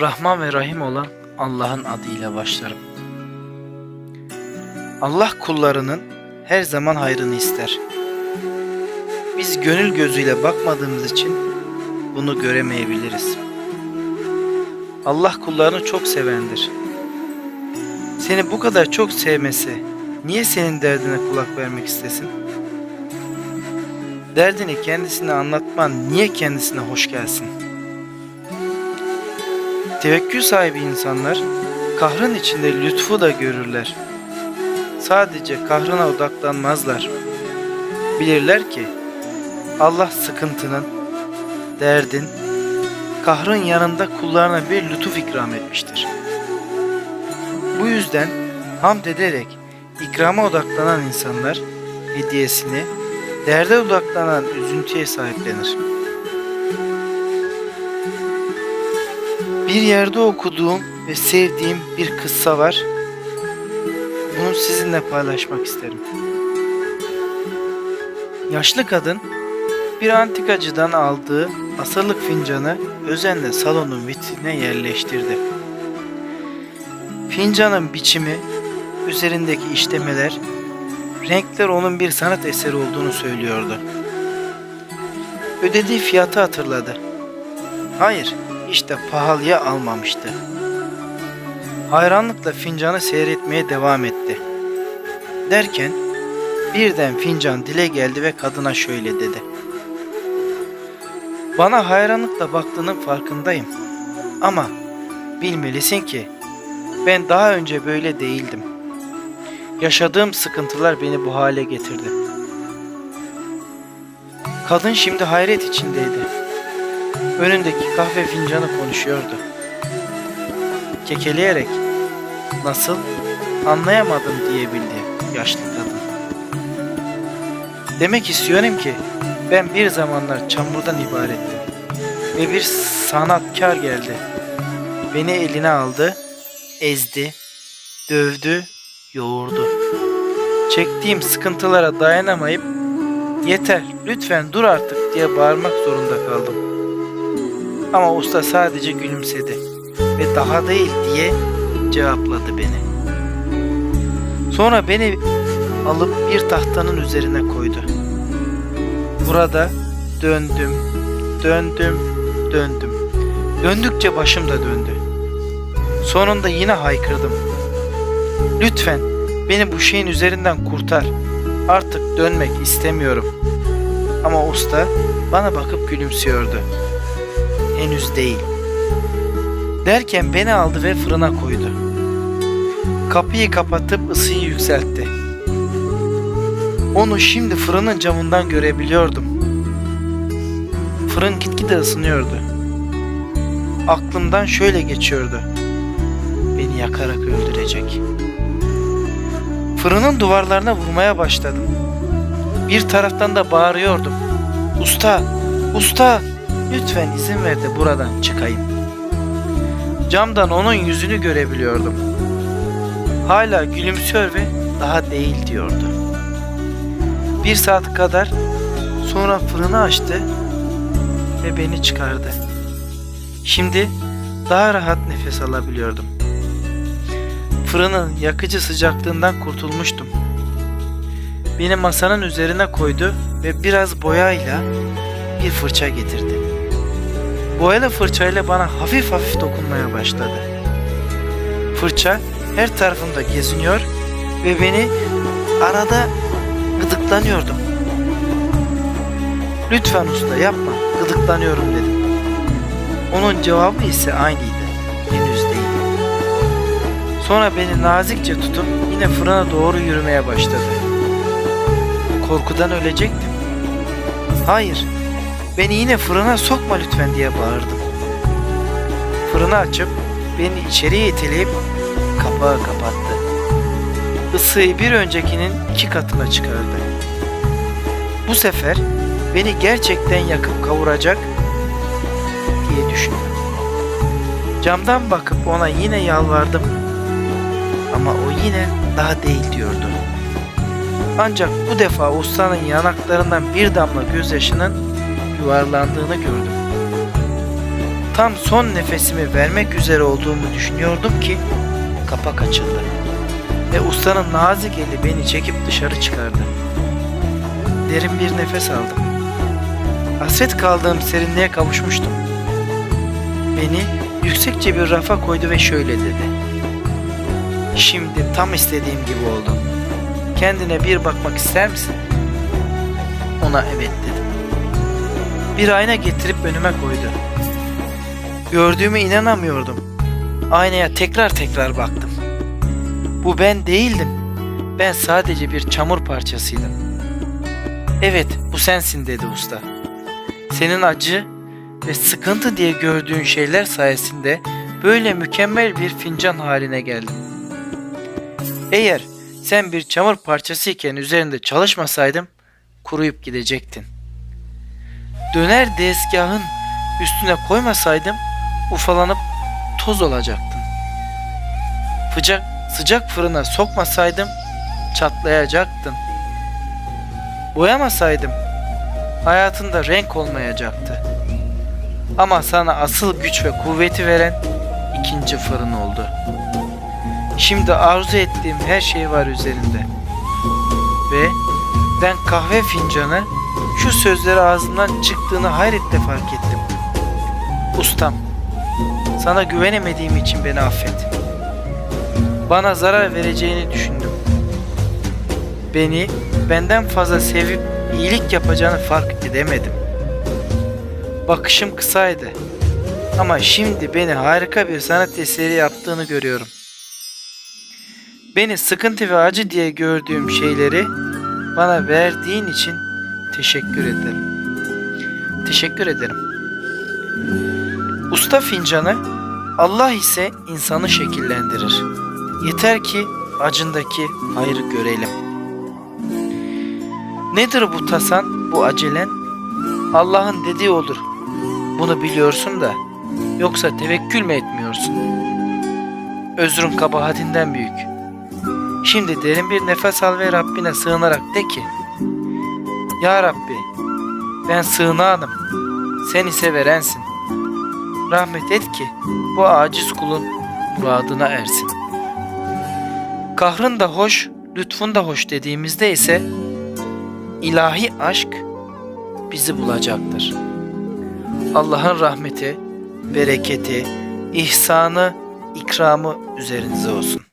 Rahman ve Rahim olan Allah'ın adıyla başlarım. Allah kullarının her zaman hayrını ister. Biz gönül gözüyle bakmadığımız için bunu göremeyebiliriz. Allah kullarını çok sevendir. Seni bu kadar çok sevmesi niye senin derdine kulak vermek istesin? Derdini kendisine anlatman niye kendisine hoş gelsin? Tevekkül sahibi insanlar kahrın içinde lütfu da görürler. Sadece kahrına odaklanmazlar. Bilirler ki Allah sıkıntının, derdin, kahrın yanında kullarına bir lütuf ikram etmiştir. Bu yüzden hamd ederek ikrama odaklanan insanlar hediyesini, derde odaklanan üzüntüye sahiplenir. Bir yerde okuduğum ve sevdiğim bir kıssa var. Bunu sizinle paylaşmak isterim. Yaşlı kadın bir antikacıdan aldığı asırlık fincanı özenle salonun vitrine yerleştirdi. Fincanın biçimi, üzerindeki işlemeler, renkler onun bir sanat eseri olduğunu söylüyordu. Ödediği fiyatı hatırladı. Hayır, işte pahalıya almamıştı. Hayranlıkla fincanı seyretmeye devam etti. Derken birden fincan dile geldi ve kadına şöyle dedi. Bana hayranlıkla baktığının farkındayım. Ama bilmelisin ki ben daha önce böyle değildim. Yaşadığım sıkıntılar beni bu hale getirdi. Kadın şimdi hayret içindeydi. Önündeki kahve fincanı konuşuyordu. Kekeleyerek nasıl anlayamadım diyebildi yaşlı kadın. Demek istiyorum ki ben bir zamanlar çamurdan ibarettim ve bir sanatkar geldi. Beni eline aldı, ezdi, dövdü, yoğurdu. Çektiğim sıkıntılara dayanamayıp yeter lütfen dur artık diye bağırmak zorunda kaldım. Ama usta sadece gülümsedi ve daha değil diye cevapladı beni. Sonra beni alıp bir tahtanın üzerine koydu. Burada döndüm, döndüm, döndüm. Döndükçe başım da döndü. Sonunda yine haykırdım. Lütfen beni bu şeyin üzerinden kurtar. Artık dönmek istemiyorum. Ama usta bana bakıp gülümsüyordu. Henüz değil. Derken beni aldı ve fırına koydu. Kapıyı kapatıp ısıyı yükseltti. Onu şimdi fırının camından görebiliyordum. Fırın gitgide ısınıyordu. Aklımdan şöyle geçiyordu. Beni yakarak öldürecek. Fırının duvarlarına vurmaya başladım. Bir taraftan da bağırıyordum. Usta, usta, lütfen izin ver de buradan çıkayım. Camdan onun yüzünü görebiliyordum. Hala gülümsüyor ve daha değil diyordu. Bir saat kadar sonra fırını açtı ve beni çıkardı. Şimdi daha rahat nefes alabiliyordum. Fırının yakıcı sıcaklığından kurtulmuştum. Beni masanın üzerine koydu ve biraz boyayla bir fırça getirdi. Boyalı fırçayla bana hafif hafif dokunmaya başladı. Fırça her tarafımda geziniyor ve beni arada gıdıklanıyordum. Lütfen usta yapma, gıdıklanıyorum dedim. Onun cevabı ise aynıydı. Henüz değil. Sonra beni nazikçe tutup yine fırına doğru yürümeye başladı. Korkudan ölecektim. Hayır, beni yine fırına sokma lütfen diye bağırdım. Fırını açıp beni içeriye iteleyip kapağı kapattı. Isıyı bir öncekinin iki katına çıkardı. Bu sefer beni gerçekten yakıp kavuracak diye düşündüm. Camdan bakıp ona yine yalvardım. Ama o yine daha değil diyordu. Ancak bu defa ustanın yanaklarından bir damla gözyaşının yuvarlandığını gördüm. Tam son nefesimi vermek üzere olduğumu düşünüyordum ki kapak açıldı. Ve ustanın nazik eli beni çekip dışarı çıkardı. Derin bir nefes aldım. Hasret kaldığım serinliğe kavuşmuştum. Beni yüksekçe bir rafa koydu ve şöyle dedi. Şimdi tam istediğim gibi oldun. Kendine bir bakmak ister misin? Ona evet dedim. Bir ayna getirip önüme koydu. Gördüğüme inanamıyordum. Aynaya tekrar tekrar baktım. Bu ben değildim. Ben sadece bir çamur parçasıydım. Evet, bu sensin dedi usta. Senin acı ve sıkıntı diye gördüğün şeyler sayesinde böyle mükemmel bir fincan haline geldim. Eğer sen bir çamur parçasıyken üzerinde çalışmasaydım kuruyup gidecektin. Döner dezgahın üstüne koymasaydım ufalanıp toz olacaktın. Sıcak, sıcak fırına sokmasaydım çatlayacaktın. Boyamasaydım hayatında renk olmayacaktı. Ama sana asıl güç ve kuvveti veren ikinci fırın oldu. Şimdi arzu ettiğim her şey var üzerinde. Ve ben kahve fincanı şu sözleri ağzımdan çıktığını hayretle fark ettim. Ustam, sana güvenemediğim için beni affet. Bana zarar vereceğini düşündüm. Beni benden fazla sevip iyilik yapacağını fark edemedim. Bakışım kısaydı. Ama şimdi beni harika bir sanat eseri yaptığını görüyorum. Beni sıkıntı ve acı diye gördüğüm şeyleri bana verdiğin için teşekkür ederim. Teşekkür ederim. Usta fincanı Allah ise insanı şekillendirir. Yeter ki acındaki hayrı görelim. Nedir bu tasan, bu acelen? Allah'ın dediği olur. Bunu biliyorsun da yoksa tevekkül mü etmiyorsun? Özrün kabahatinden büyük. Şimdi derin bir nefes al ve Rabbine sığınarak de ki Ya Rabbi ben sığınağınım. Sen ise verensin. Rahmet et ki bu aciz kulun muradına ersin. Kahrın da hoş, lütfun da hoş dediğimizde ise ilahi aşk bizi bulacaktır. Allah'ın rahmeti, bereketi, ihsanı, ikramı üzerinize olsun.